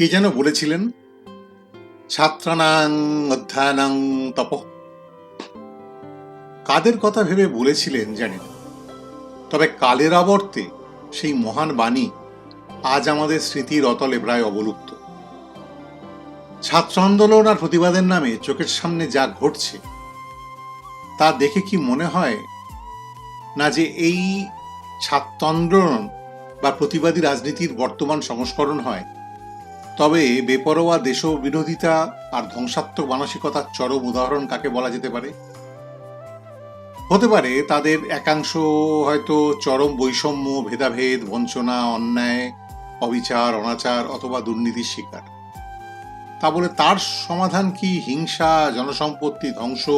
কে যেন বলেছিলেন? ছাত্রানাং অধ্যায়নাং তপ। কাদের কথা ভেবে বলেছিলেন জানি তবে কালের আবর্তে সেই মহান বাণী আজ আমাদের স্মৃতির অতলে প্রায় অবলুপ্ত। ছাত্র আন্দোলন আর প্রতিবাদের নামে চোখের সামনে যা ঘটছে, তা দেখে কি মনে হয় না যে এই ছাত্র আন্দোলন বা প্রতিবাদী রাজনীতির বর্তমান সংস্করণ হয় তবে বেপরোয়া দেশ বিরোধিতা আর ধ্বংসাত্মক মানসিকতার চরম উদাহরণ কাকে বলা যেতে পারে? হতে পারে তাদের একাংশ হয়তো চরম বৈষম্য, ভেদাভেদ, বঞ্চনা, অন্যায়, অবিচার, অনাচার অথবা দুর্নীতির শিকার। তা বলে তার সমাধান কি হিংসা, জনসম্পত্তি, ধ্বংস,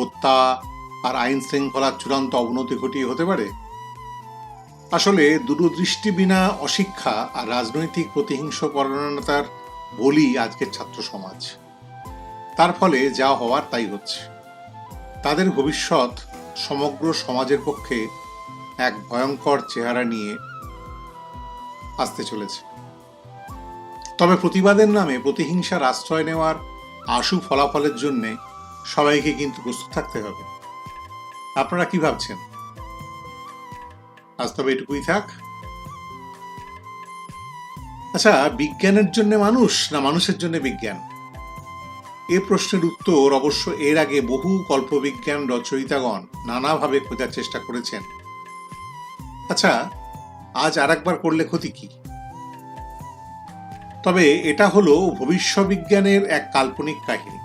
হত্যা আর আইন শৃঙ্খলার চূড়ান্ত অবনতি ঘটিয়ে হতে পারে? আসলে দূরদৃষ্টি বিনা অশিক্ষা আর রাজনৈতিক প্রতিহিংস পরায়ণতার বলি আজকের ছাত্র সমাজ। তার ফলে যা হওয়ার তাই হচ্ছে। তাদের ভবিষ্যৎ সমগ্র সমাজের পক্ষে এক ভয়ঙ্কর চেহারা নিয়ে আসতে চলেছে। তবে প্রতিবাদের নামে প্রতিহিংসার আশ্রয় নেওয়ার আশু ফলাফলের জন্যে সবাইকে কিন্তু প্রস্তুত থাকতে হবে। আপনারা কি ভাবছেন? আজ তবে এটুকুই থাক। আচ্ছা বিজ্ঞানের জন্য মানুষ না মানুষের জন্য বিজ্ঞান? এ প্রশ্নের উত্তর অবশ্য এর আগে বহু কল্পবিজ্ঞান রচয়িতাগণ নানাভাবে খোঁজার চেষ্টা করেছেন। আচ্ছা আজ আর একবার করলে ক্ষতি কি? তবে এটা হলো ভবিষ্যবিজ্ঞানের এক কাল্পনিক কাহিনী।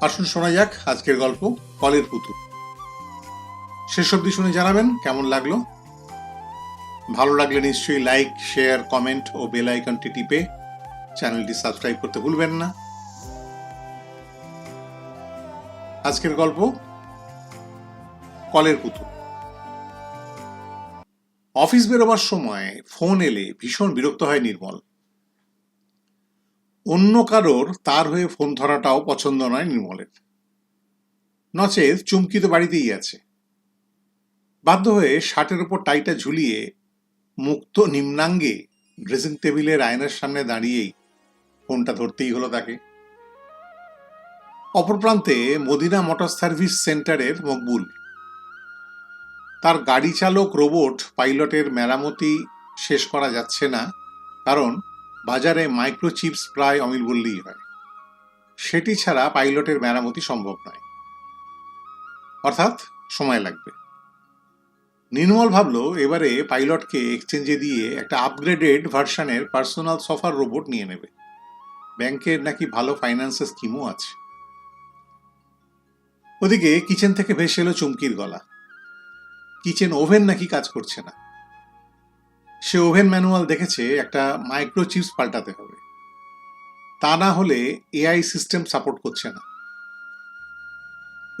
আসুন শোনা যাক আজকের গল্প কলের পুতুল। শেষ অবধি শুনে জানাবেন কেমন লাগল? ভালো লাগলে নিশ্চয়ই লাইক শেয়ার কমেন্ট ও বেল আইকনটি টিপে চ্যানেলটি সাবস্ক্রাইব করতে ভুলবেন না। আজকের গল্প, কলের পুতুল। অফিস বেরোবার সময় ফোন এলে ভীষণ বিরক্ত হয় নির্মল। অন্য কারোর তার হয়ে ফোন ধরাটাও পছন্দ নয় নির্মলের। নচেত চুমকি তো বাড়িতেই আছে। বাধ্য হয়ে শার্টের উপর টাইটা ঝুলিয়ে মুক্ত নিম্নাঙ্গে ড্রেসিং টেবিলের আয়নার সামনে দাঁড়িয়েই ফোনটা ধরতেই হলো তাকে। অপর প্রান্তে মদিনা মোটর সার্ভিস সেন্টারের মকবুল। তার গাড়ি চালক, রোবট, পাইলটের মেরামতি শেষ করা যাচ্ছে না, কারণ বাজারে মাইক্রোচিপস প্রায় অমিল বললেই হয়। সেটি ছাড়া পাইলটের মেরামতি সম্ভব নয়। অর্থাৎ সময় লাগবে। নির্মল ভাবলো এবারে পাইলটকে এক্সচেঞ্জে দিয়ে একটা আপগ্রেডেড ভার্সনের পার্সোনাল সফার রোবট নিয়ে নেবে। ব্যাংকের নাকি ভালো ফাইন্যান্সের স্কিমও আছে। ওদিকে কিচেন থেকে ভেসে এলো চুমকির গলা। কিচেন ওভেন নাকি কাজ করছে না। সে ওভেন ম্যানুয়াল দেখেছে একটা মাইক্রোচিপস পাল্টাতে হবে। তা না হলে এআই সিস্টেম সাপোর্ট করছে না।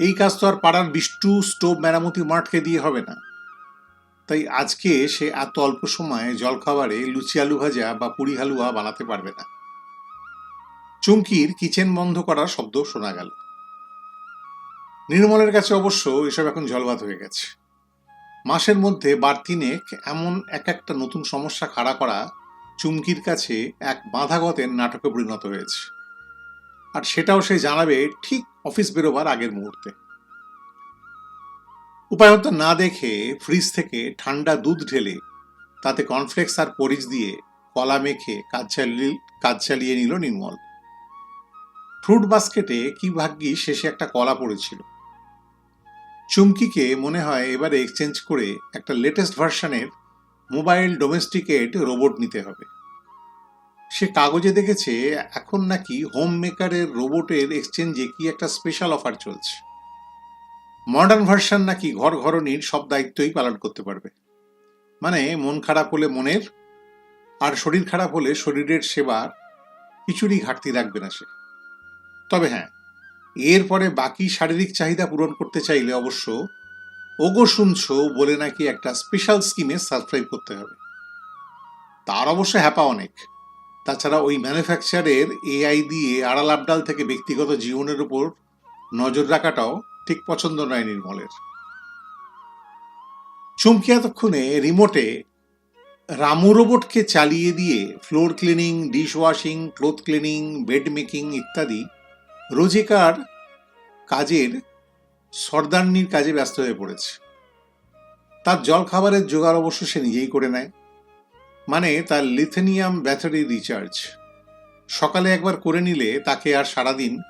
এই কাজ তো আর পাড়ার বিষ্টু, স্টোভ, মেরামতি, মাঠকে দিয়ে হবে না। তাই আজকে সে এত অল্প সময়ে জলখাবারে লুচি আলু ভাজা বা পুরি হালুয়া বানাতে পারবে না। চুমকির কিচেন বন্ধ করার শব্দ শোনা গেল। নির্মলের কাছে অবশ্য এসব এখন জলবাদ হয়ে গেছে। মাসের মধ্যে বার তিনেক এমন এক একটা নতুন সমস্যা খাড়া করা চুমকির কাছে এক বাঁধাগতের নাটকে পরিণত হয়েছে। আর সেটাও সে জানাবে ঠিক অফিস বেরোবার আগের মুহূর্তে। উপায়ন্ত না দেখে ফ্রিজ থেকে ঠান্ডা দুধ ঢেলে তাতে কর্নফ্লেক্স আর পরিচ দিয়ে কলা মেখে কাজ চালিয়ে কাজ চালিয়ে নিল নির্মল। ফ্রুট বাস্কেটে কি ভাগ্যি শেষে একটা কলা পড়েছিল। চুমকিকে মনে হয় এবারে এক্সচেঞ্জ করে একটা লেটেস্ট ভার্সনের মোবাইল ডোমেস্টিকেট রোবট নিতে হবে। সে কাগজে দেখেছে এখন নাকি হোম মেকারের রোবটের এক্সচেঞ্জে কি একটা স্পেশাল অফার চলছে। মডার্ন ভার্সন নাকি ঘর ঘরনির সব দায়িত্বই পালন করতে পারবে। মানে মন খারাপ হলে মনের, আর শরীর খারাপ হলে শরীরের সেবার কিছুরই ঘাটতি রাখবে না সে। তবে হ্যাঁ এরপরে বাকি শারীরিক চাহিদা পূরণ করতে চাইলে অবশ্য ওগো শুনছো বলে নাকি একটা স্পেশাল স্কিমে সাবস্ক্রাইব করতে হবে। তার অবশ্য হ্যাপা অনেক। তাছাড়া ওই ম্যানুফ্যাকচারের এআই দিয়ে আড়াল আবডাল থেকে ব্যক্তিগত জীবনের উপর নজর রাখাটাও ঠিক পছন্দ নয় নির্মলের। চমকি এতক্ষণে রিমোটে রামু রোবটকে চালিয়ে দিয়ে floor cleaning dish washing cloth cleaning, bed making ইত্যাদি রোজেকার কাজের সর্দারনির কাজে ব্যস্ত হয়ে পড়েছে। তার জলখাবারের জোগাড় অবশ্য সে নিজেই করে নেয়। মানে তার লিথেনিয়াম ব্যাটারি রিচার্জ। সকালে একবার করে নিলে তাকে আর সারাদিন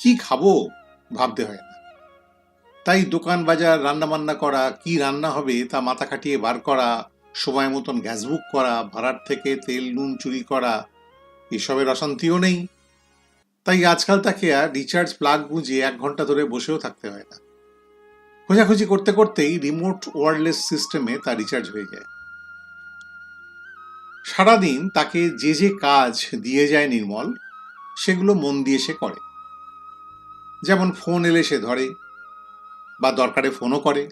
কি খাব ভাবতে হয় না। তাই দোকান বাজার, রান্নাবান্না করা, কি রান্না হবে তা মাথা খাটিয়ে বার করা, সময় মতন গ্যাস বুক করা, ভাড়ার থেকে তেল, নুন চুরি করা, এসবের অশান্তিও নেই। তাই আজকাল তাকে আর রিচার্জ প্লাগ গুঁজে এক ঘণ্টা ধরে বসেও থাকতে হয় না। খোঁজাখুঁজি করতে করতেই রিমোট ওয়ারলেস সিস্টেমে তা রিচার্জ হয়ে যায়। সারাদিন তাকে যে যে কাজ দিয়ে যায় নির্মল, সেগুলো মন দিয়ে সে করে। যেমন ফোন এলে সে ধরে বা দরকারে ফোনও করে।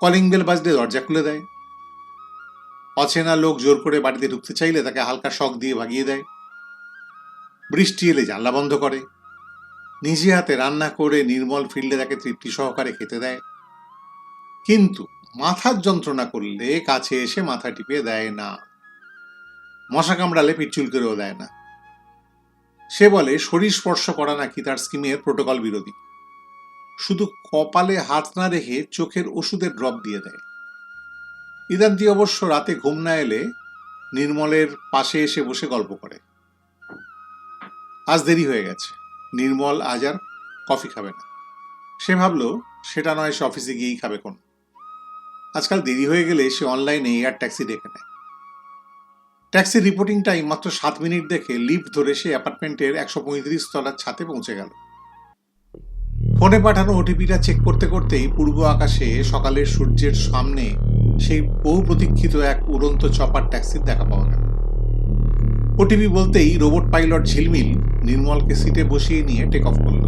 কলিং বেল বাজলে দরজা খুলে দেয়। অচেনা লোক জোর করে বাড়িতে ঢুকতে চাইলে তাকে হালকা শখ দিয়ে ভাগিয়ে দেয়। বৃষ্টি এলে জানলা বন্ধ করে। নিজে হাতে রান্না করে নির্মল ফিরলে তাকে তৃপ্তি সহকারে খেতে দেয়। কিন্তু মাথার যন্ত্রণা করলে কাছে এসে মাথা টিপে দেয় না। মশা কামড়ালে পিটচুল করেও দেয় না। সে বলে, শরীর স্পর্শ করা নাকি তার স্কিমের প্রোটোকল বিরোধী? শুধু কপালে হাত না রেখে চোখের ওষুধের ড্রপ দিয়ে দেয়। ইদান্তি অবশ্য রাতে ঘুম না এলে নির্মলের পাশে এসে বসে গল্প করে। আজ দেরি হয়ে গেছে। নির্মল আজ আর কফি খাবে না। সে ভাবল, সেটা নয় সে অফিসে গিয়েই খাবে কোন। আজকাল দেরি হয়ে গেলে সে অনলাইনে এয়ার ট্যাক্সি ডেকে নেয়। ট্যাক্সি রিপোর্টিং টাইম মাত্র সাত মিনিট দেখে লিফট ধরে সে অ্যাপার্টমেন্টের একশো পঁয়ত্রিশ তলার ছাতে পৌঁছে গেল। ফোনে পাঠানো ওটিপিটা চেক করতে করতেই পূর্ব আকাশে সকালের সূর্যের সামনে সেই বহু প্রতীক্ষিত এক উড়ন্ত চপার ট্যাক্সির দেখা পাওয়া গেল। ওটিপি বলতেই রোবট পাইলট ঝিলমিল নির্মলকে সিটে বসিয়ে নিয়ে টেক অফ করল।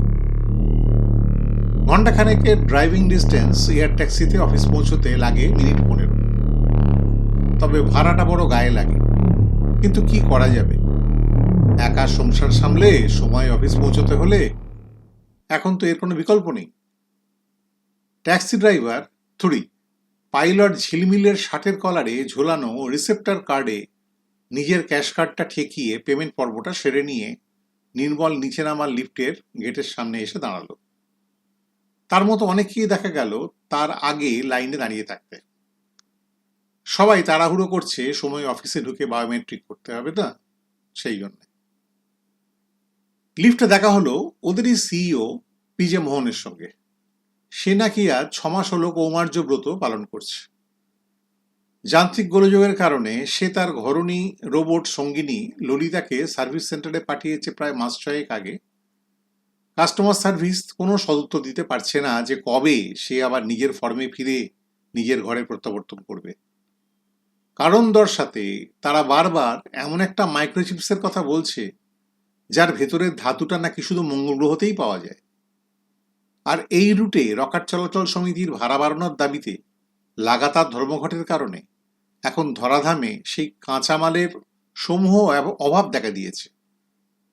ঘন্টাখানেকের ড্রাইভিং ডিস্টেন্স এয়ার ট্যাক্সিতে অফিস পৌঁছতে লাগে মিনিট পনেরো। তবে ভাড়াটা বড় গায়ে লাগে। কিন্তু কি করা যাবে? একা সংসার সামলে সময় অফিস পৌঁছতে হলে এখন তো এর কোনো বিকল্প নেই। ট্যাক্সি ড্রাইভার, থুড়ি, পাইলট ঝিলমিলের শার্টের কলারে ঝোলানো রিসেপ্টার কার্ডে নিজের ক্যাশ কার্ডটা ঠেকিয়ে পেমেন্ট পর্বটা সেরে নিয়ে নির্মল নিচে নামার লিফটের গেটের সামনে এসে দাঁড়াল। তার মতো অনেকেই দেখা গেল তার আগে লাইনে দাঁড়িয়ে থাকতে। সবাই তাড়াহুড়ো করছে, সময় অফিসে ঢুকে বায়োমেট্রিক করতে হবে না? সেই জন্য। লিফটে দেখা হলো ওদেরই সিইও পিজে মোহনের সঙ্গে। সে নাকি আজ ছমাস হলো কৌমার্য ব্রত পালন করছে। যান্ত্রিক গোলযোগের কারণে সে তার ঘরণী রোবট সঙ্গিনী ললিতাকে সার্ভিস সেন্টারে পাঠিয়েছে প্রায় মাস ছয়েক আগে। কাস্টমার সার্ভিস কোনো সদুত্তর দিতে পারছে না যে কবে সে আবার নিজের ফর্মে ফিরে নিজের ঘরে প্রত্যাবর্তন করবে। কারণ দর্শাতে তারা বারবার এমন একটা মাইক্রোচিপসের কথা বলছে যার ভেতরের ধাতুটা নাকি শুধু মঙ্গল গ্রহতেই পাওয়া যায়। আর এই রুটে রকেট চলাচল সমিতির ভাড়া বাড়ানোর দাবিতে লাগাতার ধর্মঘটের কারণে এখন ধরাধামে সেই কাঁচামালের সমূহ অভাব দেখা দিয়েছে।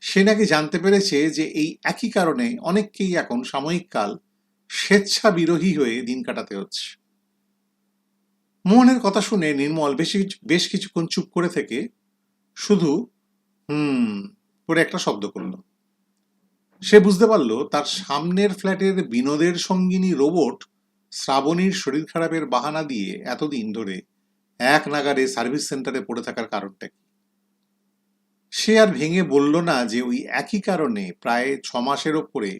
সে নাকি জানতে পেরেছে যে এই একই কারণে অনেককেই এখন সাময়িক কাল স্বেচ্ছা বিরোহী হয়ে দিন কাটাতে হচ্ছে। মোহনের কথা শুনে নির্মল বেশি, বেশ কিছুক্ষণ চুপ করে থেকে শুধু, হুম করে একটা শব্দ করল। সে বুঝতে পারল তার সামনের ফ্ল্যাটের বিনোদের সঙ্গিনী রোবট শ্রাবণীর শরীর খারাপের বাহানা দিয়ে এতদিন ধরে এক নাগারে সার্ভিস সেন্টারে পড়ে থাকার কারণটা কি? সে আর ভেঙে বলল না যে ওই একই কারণে প্রায় ছ মাসের ওপরে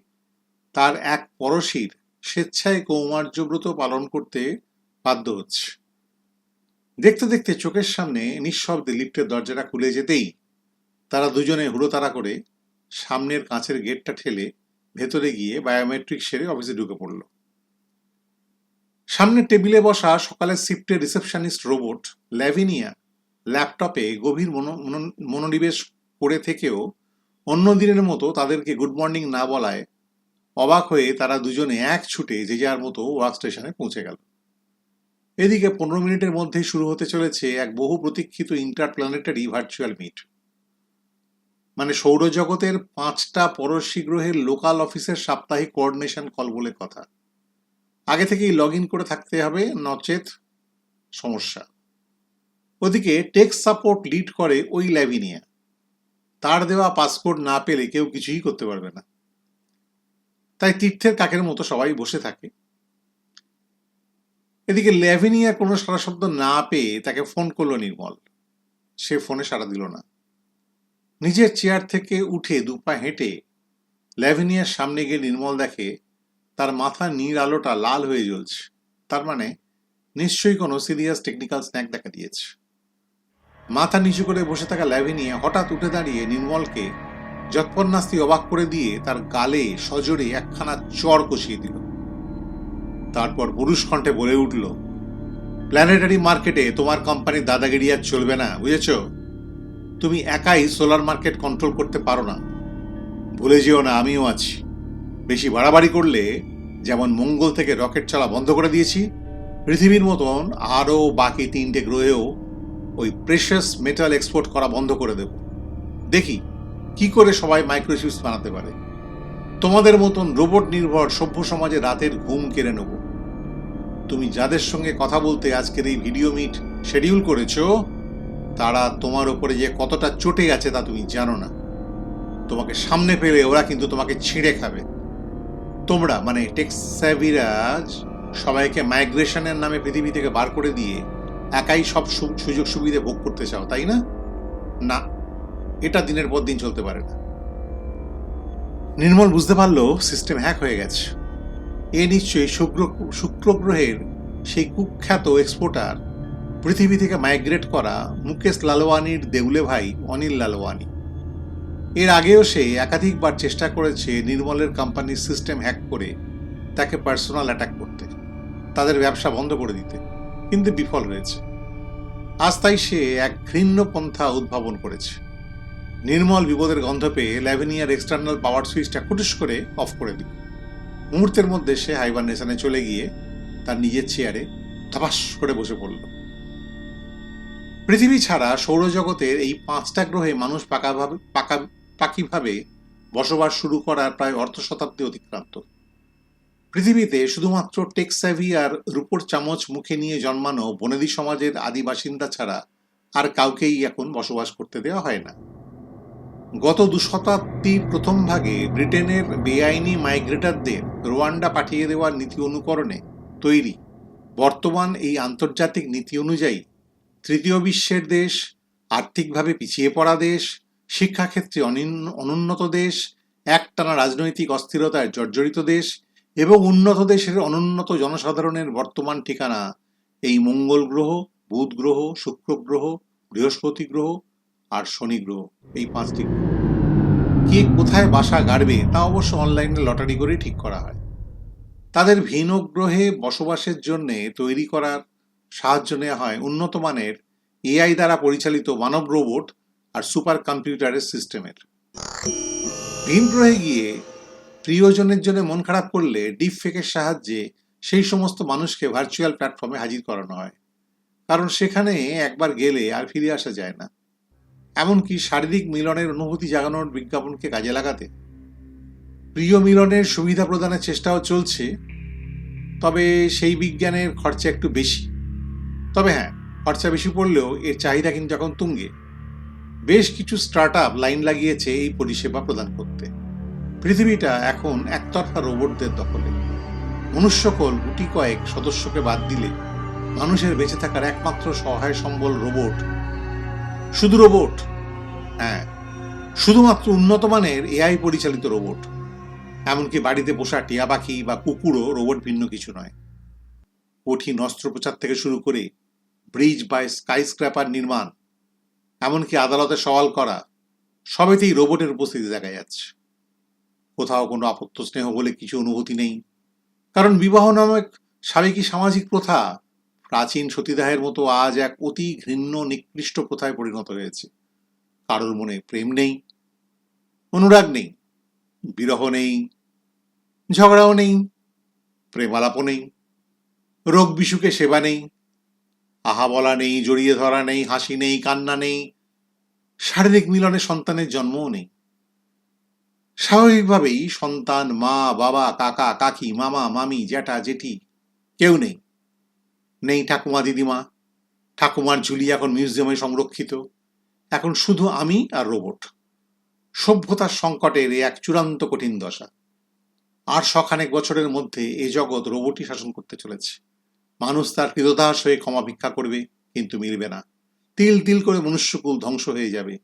তার এক পরশীর স্বেচ্ছায় কৌমার্যব্রত পালন করতে বাধ্য হচ্ছে। দেখতে দেখতে চোখের সামনে নিঃশব্দে লিফটের দরজাটা খুলে যেতেই দুজনে হুড়োতাড়া করে সামনের কাঁচের গেটটা ঠেলে ভেতরে গিয়ে বায়োমেট্রিক সেরে অফিসে ঢুকে পড়ল। সামনের টেবিলে বসা সকালের শিফটের রিসেপশনিস্ট রোবট ল্যাভিনিয়া ল্যাপটপে গভীর মনোনিবেশ করে থেকেও অন্য দিনের মতো তাদেরকে গুড মর্নিং না বলায় অবাক হয়ে তারা দুজনে এক ছুটে যে যার মতো ওয়ার্ক স্টেশনে পৌঁছে গেল। এদিকে পনেরো মিনিটের মধ্যেই শুরু হতে চলেছে এক বহু প্রতীক্ষিত ইন্টারপ্ল্যানেটারি ভার্চুয়াল মিট মানে সৌরজগতের পাঁচটা পরশী গ্রহের লোকাল অফিসের সাপ্তাহিক কোঅর্ডিনেশন কল বলে কথা। আগে থেকেই লগ করে থাকতে হবে, নচেত সমস্যা। ওদিকে টেক সাপোর্ট লিড করে ওই ল্যাভিনিয়া। তার দেওয়া পাসপোর্ট না পেলে কেউ কিছুই করতে পারবে না। তাই তীর্থের কাকের মতো সবাই বসে থাকে। এদিকে ল্যাভিনিয়া কোনো সারা শব্দ না পেয়ে তাকে ফোন করল নির্মল। সে ফোনে সাড়া দিল না। নিজের চেয়ার থেকে উঠে দুপা হেঁটে ল্যাভিনিয়ার সামনে গিয়ে নির্মল দেখে, তার মাথা নীল আলোটা লাল হয়ে জ্বলছে। তার মানে নিশ্চয়ই কোনো সিরিয়াস টেকনিক্যাল স্ন্যাক দেখা দিয়েছে। মাথা নিচু করে বসে থাকা ল্যাভিনিয়া হঠাৎ উঠে দাঁড়িয়ে নির্মলকে যৎপন্নাস্তি অবাক করে দিয়ে তার গালে সজোরে একখানা চর কষিয়ে দিল। তারপর পুরুষ কণ্ঠে বলে উঠল প্ল্যানেটারি মার্কেটে তোমার কোম্পানির দাদাগিরি আর চলবে না, বুঝেছ? তুমি একাই সোলার মার্কেট কন্ট্রোল করতে পারো না। ভুলে যেও না, আমিও আছি। বেশি বাড়াবাড়ি করলে, যেমন মঙ্গল থেকে রকেট চলা বন্ধ করে দিয়েছি, পৃথিবীর মতন আরও বাকি তিনটে গ্রহেও ওই প্রেশাস মেটাল এক্সপোর্ট করা বন্ধ করে দেব। দেখি, কি করে সবাই মাইক্রোচিপস বানাতে পারে? তোমাদের মতন রোবট নির্ভর সভ্য সমাজে রাতের ঘুম কেড়ে নেব। তুমি যাদের সঙ্গে কথা বলতে আজকের এই ভিডিও মিট শিডিউল করেছ তারা তোমার ওপরে যে কতটা চটে গেছে তা তুমি জানো না। তোমাকে সামনে পেলে ওরা কিন্তু তোমাকে ছিঁড়ে খাবে। তোমরা মানে টেক্সাভিরাজ, সবাইকে মাইগ্রেশনের নামে পৃথিবী থেকে বার করে দিয়ে একাই সব সুযোগ সুবিধে ভোগ করতে চাও, তাই না? না, এটা দিনের পর দিন চলতে পারে না। নির্মল বুঝতে পারল সিস্টেম হ্যাক হয়ে গেছে। এ নিশ্চয়ই শুক্র শুক্র গ্রহের সেই কুখ্যাত এক্সপোর্টার পৃথিবী থেকে মাইগ্রেট করা মুকেশ লালওয়ানির দেউলে ভাই অনিল লালওয়ানি। এর আগেও সে একাধিকবার চেষ্টা করেছে নির্মলের কোম্পানির সিস্টেম হ্যাক করে তাকে পার্সোনাল অ্যাটাক করতে, তাদের ব্যবসা বন্ধ করে দিতে, কিন্তু বিফল হয়েছে। আজ তাই সে এক ঘৃণ্য পন্থা উদ্ভাবন করেছে। নির্মল বিপদের গন্ধ পেয়ে ল্যাভিনিয়ার এক্সটার্নাল পাওয়ার সুইচটা কুটুস করে অফ করে দিল। মুহূর্তের মধ্যে সে হাইবারনেশনে চলে গিয়ে তার নিজের চেয়ারে ধপাস করে বসে পড়ল। পৃথিবী ছাড়া সৌরজগতের এই পাঁচটা গ্রহে মানুষ পাকাভাবে পাকা পাকিভাবে বসবাস শুরু করার প্রায় অর্ধ শতাব্দী অতিক্রান্ত। পৃথিবীতে শুধুমাত্র টেক্সাভি আর রূপোর চামচ মুখে নিয়ে জন্মানো বনেদি সমাজের আদি বাসিন্দা ছাড়া আর কাউকেই এখন বসবাস করতে দেওয়া হয় না। গত দু শতাব্দীর প্রথম ভাগে ব্রিটেনের বেআইনি মাইগ্রেটারদের রোয়ান্ডা পাঠিয়ে দেওয়ার নীতি অনুকরণে তৈরি। বর্তমান এই আন্তর্জাতিক নীতি অনুযায়ী তৃতীয় বিশ্বের দেশ, আর্থিকভাবে পিছিয়ে পড়া দেশ, শিক্ষাক্ষেত্রে অনুন্নত দেশ, একটানা রাজনৈতিক অস্থিরতায় জর্জরিত দেশ এবং উন্নত দেশের অনুন্নত জনসাধারণের বর্তমান ঠিকানা এই মঙ্গল গ্রহ, বুধ গ্রহ, শুক্র গ্রহ, বৃহস্পতি গ্রহ আর শনি গ্রহ, এই পাঁচটি গ্রহ। কে কোথায় বাসা গাড়বে তা অবশ্য অনলাইনে লটারি করেই ঠিক করা হয়। তাদের ভিন গ্রহে বসবাসের জন্যে তৈরি করার সাহায্য নেওয়া হয় উন্নত মানের এআই দ্বারা পরিচালিত মানব রোবট আর সুপার কম্পিউটারের সিস্টেমের। ভিন গ্রহে গিয়ে প্রিয়জনের জন্য মন খারাপ করলে ডিপ ফেকের সাহায্যে সেই সমস্ত মানুষকে ভার্চুয়াল প্ল্যাটফর্মে হাজির করানো হয়। কারণ সেখানে একবার গেলে আর ফিরে আসা যায় না। এমনকি শারীরিক মিলনের অনুভূতি জাগানোর বিজ্ঞাপনকে কাজে লাগাতে। প্রিয় মিলনের সুবিধা প্রদানের চেষ্টাও চলছে, তবে সেই বিজ্ঞানের খরচা একটু বেশি। তবে হ্যাঁ খরচা বেশি পড়লেও এর চাহিদা কিন্তু এখন তুঙ্গে। বেশ কিছু স্টার্ট আপ লাইন লাগিয়েছে এই পরিষেবা প্রদান করতে। পৃথিবীটা এখন একতরফা রোবটদের দখলে। মনুষ্যকল গুটি কয়েক সদস্যকে বাদ দিলে মানুষের বেঁচে থাকার একমাত্র সহায় সম্বল রোবট। শুধু রোবট? হ্যাঁ শুধুমাত্র উন্নত মানের এআই পরিচালিত রোবট। এমনকি বাড়িতে পোষা টিয়া পাখি বা কুকুরও রোবট ভিন্ন কিছু নয়। কঠিন অস্ত্রোপচার থেকে শুরু করে ব্রিজ বা স্কাই স্ক্র্যাপার নির্মাণ, এমনকি আদালতে সওয়াল করা, সবেতেই রোবটের উপস্থিতি দেখা যাচ্ছে। কোথাও কোনো আপত্ত স্নেহ বলে কিছু অনুভূতি নেই। কারণ বিবাহ নামক সাবেকি সামাজিক প্রথা প্রাচীন সতীদাহের মতো আজ এক অতি ঘৃণ্য, নিকৃষ্ট প্রথায় পরিণত হয়েছে। কারোর মনে প্রেম নেই, অনুরাগ নেই, বিরহ নেই, ঝগড়াও নেই, প্রেমালাপও নেই, রোগ বিসুখে সেবা নেই আহা বলা নেই, জড়িয়ে ধরা নেই, হাসি নেই, কান্না নেই। শারীরিক মিলনে সন্তানের জন্মও নেই। স্বাভাবিকভাবেই সন্তান, মা, বাবা, কাকা, কাকি, মামা, মামি, জ্যাঠা, জেঠি কেউ নেই। নেই ঠাকুমা দিদিমা। ঠাকুমার ঝুলি এখন মিউজিয়ামে সংরক্ষিত। এখন শুধু আমি আর রোবট। সভ্যতার সংকটের এক চূড়ান্ত কঠিন দশা। আর শখানেক বছরের মধ্যে এ জগৎ রোবটই শাসন করতে চলেছে। মানুষ তার কৃতদাস হয়ে ক্ষমা ভিক্ষা করবে, কিন্তু মিলবে না। তিল তিল করে মনুষ্যকুল ধ্বংস হয়ে যাবে।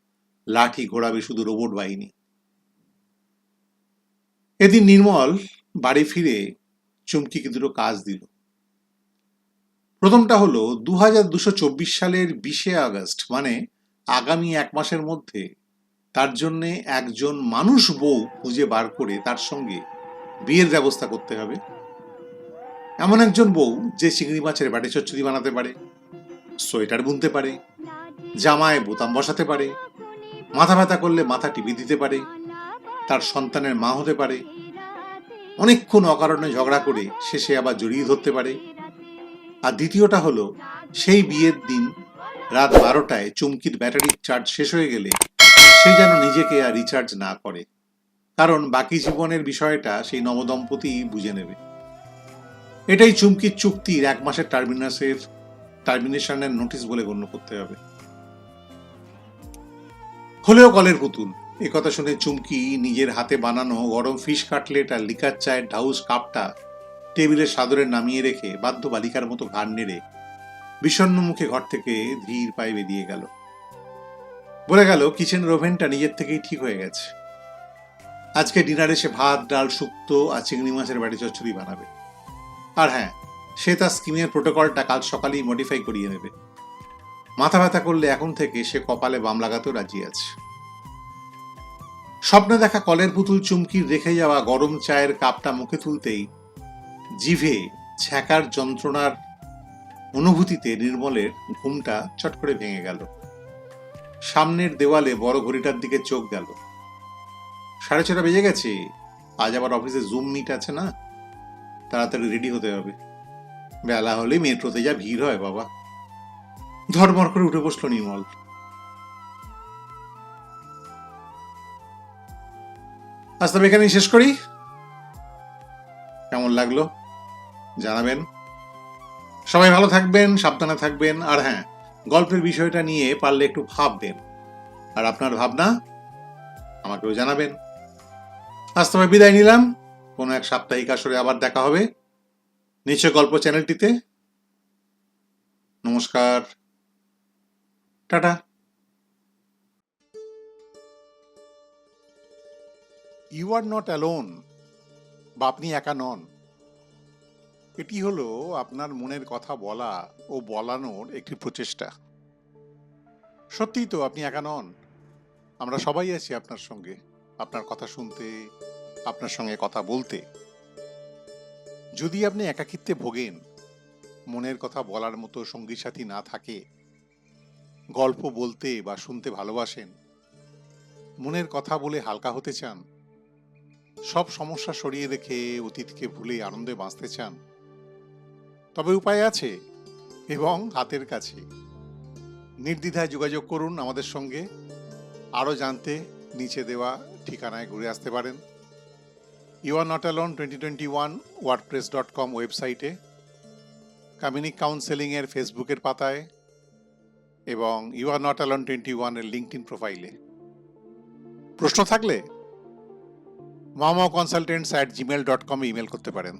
লাঠি ঘোরাবে শুধু রোবট বাহিনী। এদিন নির্মল বাড়ি ফিরে চুমকিকে দুটো কাজ দিল। প্রথমটা হলো দু সালের বিশে আগস্ট মানে আগামী এক মাসের মধ্যে, তার জন্য একজন মানুষ বউ খুঁজে বার করে তার সঙ্গে বিয়ের ব্যবস্থা করতে হবে। এমন একজন বউ যে চিংড়ি মাছের বাটি চচ্চড়ি বানাতে পারে, সোয়েটার বুনতে পারে, জামায় বোতাম বসাতে পারে, মাথা ব্যথা করলে মাথা টিপি দিতে পারে, তার সন্তানের মা হতে পারে। অনেকক্ষণ অকারণে ঝগড়া করে শেষে আবার জড়িয়ে ধরতে পারে। আর দ্বিতীয়টা হলো, সেই বিয়ের দিন রাত বারোটায় চুমকির ব্যাটারির চার্জ শেষ হয়ে গেলে সে যেন নিজেকে আর রিচার্জ না করে। কারণ বাকি জীবনের বিষয়টা সেই নবদম্পতি বুঝে নেবে। এটাই চুমকির চুক্তির এক মাসের টার্মিনাসের টার্মিনেশনের নোটিশ বলে গণ্য করতে হবে। হলেও কলের পুতুল কথা শুনে চুমকি নিজের হাতে বানানো গরম ফিশ কাটলেট আর লিকার চায়ের ঢাউস কাপটা টেবিলের সাদরে নামিয়ে রেখে বাধ্য বালিকার মতো ঘাড় নেড়ে বিষণ্ণ মুখে ঘর থেকে ধীর পায়ে বেরিয়ে গেল। বলে গেল কিচেনের ওভেনটা নিজের থেকেই ঠিক হয়ে গেছে। আজকে ডিনারে সে ভাত, ডাল শুক্তো আর চিংড়ি মাছের বাড়ি চচ্চড়ি বানাবে। আর হ্যাঁ সে তার স্কিমের প্রোটোকলটা কাল সকালেই মডিফাই করিয়ে নেবে। মাথা ব্যথা করলে এখন থেকে সে কপালে বাম লাগাতেও রাজি আছে। স্বপ্নে দেখা কলের পুতুল চুমকির রেখে যাওয়া গরম চায়ের কাপটা মুখে তুলতেই জিভে ছ্যাঁকার যন্ত্রণার অনুভূতিতে নির্মলের ঘুমটা চট করে ভেঙে গেল। সামনের দেওয়ালে বড় ঘড়িটার দিকে চোখ গেল। সাড়ে ছটা বেজে গেছে। আজ আবার অফিসে জুম মিট আছে না? তাড়াতাড়ি রেডি হতে হবে। বেলা হলে মেট্রোতে যা ভিড় হয় বাবা। ধর্মর করে উঠে বসল নির্মল। আজ তবে এখানেই শেষ করি। কেমন লাগল? জানাবেন। সবাই ভালো থাকবেন, সাবধানে থাকবেন, আর হ্যাঁ গল্পের বিষয়টা নিয়ে পারলে একটু ভাববেন। আর আপনার ভাবনা আমাকেও জানাবেন। আজ তবে বিদায় নিলাম। কোনো এক সাপ্তাহিক আসরে আবার দেখা হবে। নিশ্চয় গল্প চ্যানেলটিতে। নমস্কার। Tata. You are not alone বা আপনি একা নন। এটি হলো আপনার মনের কথা বলা ও বলানোর একটি প্রচেষ্টা। সত্যিই তো আপনি একা নন। আমরা সবাই আছি আপনার সঙ্গে। আপনার কথা শুনতে আপনার সঙ্গে কথা বলতে। যদি আপনি একাকিত্বে ভোগেন, মনের কথা বলার মতো সঙ্গী সাথী না থাকে, গল্প বলতে বা শুনতে ভালোবাসেন, মনের কথা বলে হালকা হতে চান, সব সমস্যা সরিয়ে রেখে অতীতকে ভুলে আনন্দে বাঁচতে চান, তবে উপায় আছে এবং হাতের কাছে। নির্দ্বিধায় যোগাযোগ করুন আমাদের সঙ্গে। আরও জানতে, নিচে দেওয়া ঠিকানায় ঘুরে আসতে পারেন। You are not alone twenty twenty one WordPress dot com ওয়েবসাইটে কামিনিক কাউন্সেলিংয়ের ফেসবুকের পাতায়, এবং you are not alone twenty ওয়ানের লিঙ্কড প্রোফাইলে প্রশ্ন থাকলে মামা কনসালটেন্টস অ্যাট জিমেল ডট কমে ইমেল করতে পারেন।